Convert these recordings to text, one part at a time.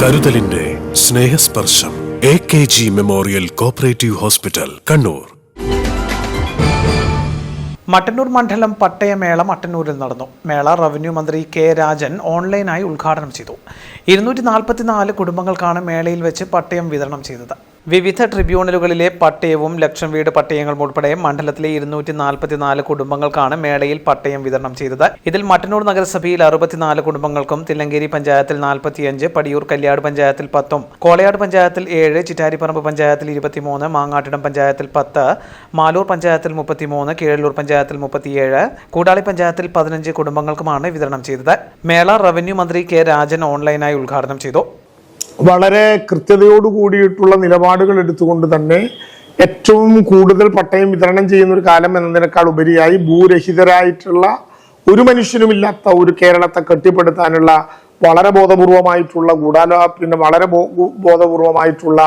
കരുതലിന്റെ Snehasparsham A K G memorial cooperative hospital Kannur. Mattannur മണ്ഡലം പട്ടയമേള മട്ടന്നൂരിൽ നടന്നു. മേള റവന്യൂ മന്ത്രി കെ രാജൻ ഓൺലൈനായി ഉദ്ഘാടനം ചെയ്തു. ഇരുന്നൂറ്റി നാൽപ്പത്തിനാല് കുടുംബങ്ങൾക്കാണ് മേളയിൽ വെച്ച് പട്ടയം വിതരണം ചെയ്തത്. വിവിധ ട്രിബ്യൂണലുകളിലെ പട്ടയവും ലക്ഷം വീട് പട്ടയങ്ങളും ഉൾപ്പെടെ മണ്ഡലത്തിലെ ഇരുന്നൂറ്റി നാൽപ്പത്തിനാല് കുടുംബങ്ങൾക്കാണ് മേളയിൽ പട്ടയം വിതരണം ചെയ്തത്. ഇതിൽ മട്ടന്നൂർ നഗരസഭയിൽ അറുപത്തിനാല് കുടുംബങ്ങൾക്കും തില്ലങ്കേരി പഞ്ചായത്തിൽ നാൽപ്പത്തിയഞ്ച് പടിയൂർ കല്യാട് പഞ്ചായത്തിൽ പത്തും കോളയാട് പഞ്ചായത്തിൽ ഏഴ് ചിറ്റാരിപ്പറമ്പ് പഞ്ചായത്തിൽ ഇരുപത്തിമൂന്ന് മാങ്ങാട്ടിടം പഞ്ചായത്തിൽ പത്ത് മാലൂർ പഞ്ചായത്തിൽ മുപ്പത്തിമൂന്ന് കീഴല്ലൂർ പഞ്ചായത്തിൽ മുപ്പത്തിയേഴ് കൂടാളി പഞ്ചായത്തിൽ പതിനഞ്ച് കുടുംബങ്ങൾക്കുമാണ് വിതരണം ചെയ്തത്. മേള റവന്യൂ മന്ത്രി കെ രാജൻ ഓൺലൈനായി ഉദ്ഘാടനം ചെയ്തു. വളരെ കൃത്യതയോട് കൂടിയിട്ടുള്ള നിലപാടുകൾ എടുത്തുകൊണ്ട് തന്നെ ഏറ്റവും കൂടുതൽ പട്ടയം വിതരണം ചെയ്യുന്ന ഒരു കാലം എന്നതിനേക്കാൾ ഉപരിയായി ഭൂരഹിതരായിട്ടുള്ള ഒരു മനുഷ്യനുമില്ലാത്ത ഒരു കേരളത്തെ കെട്ടിപ്പടുത്താനുള്ള വളരെ ബോധപൂർവമായിട്ടുള്ള ഗൂഢാലോ പിന്നെ വളരെ ബോധപൂർവമായിട്ടുള്ള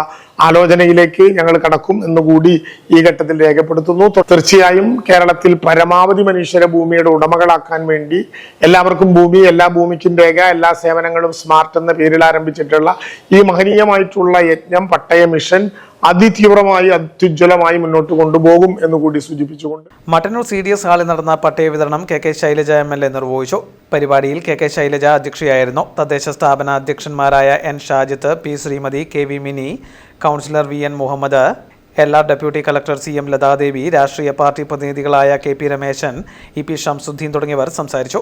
ആലോചനയിലേക്ക് ഞങ്ങൾ കടക്കും എന്നുകൂടി ഈ ഘട്ടത്തിൽ രേഖപ്പെടുത്തുന്നു. തീർച്ചയായും കേരളത്തിൽ പരമാവധി മനുഷ്യരെ ഭൂമിയുടെ ഉടമകളാക്കാൻ വേണ്ടി എല്ലാവർക്കും ഭൂമി എല്ലാ ഭൂമിക്കും രേഖ എല്ലാ സേവനങ്ങളും സ്മാർട്ട് എന്ന പേരിൽ ആരംഭിച്ചിട്ടുള്ള ഈ മഹനീയമായിട്ടുള്ള യജ്ഞം പട്ടയ മിഷൻ അതിതീവ്രമായി അത്യുജ്വലമായി മുന്നോട്ട് കൊണ്ടുപോകും എന്ന് കൂടി സൂചിപ്പിച്ചുകൊണ്ട്. മട്ടന്നൂർ സി ഡി എസ് ഹാളിൽ നടന്ന പട്ടയ വിതരണം K K Shailaja M L A നിർവഹിച്ചു. പരിപാടിയിൽ കെ കെ ശൈലജ അധ്യക്ഷയായിരുന്നു. തദ്ദേശ സ്ഥാപന അധ്യക്ഷന്മാരായ N Shajith P Sreemathi K V Mini councillor V N Muhammad L R deputy collector C M Lathadevi രാഷ്ട്രീയ party പ്രതിനിധികളായ K P Rameshan E P Shamsuddin തുടങ്ങിയവർ സംസാരിച്ചു.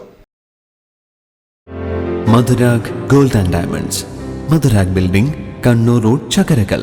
Madhurag gold and diamonds. Madhurag building Kannur road Chakkarakkal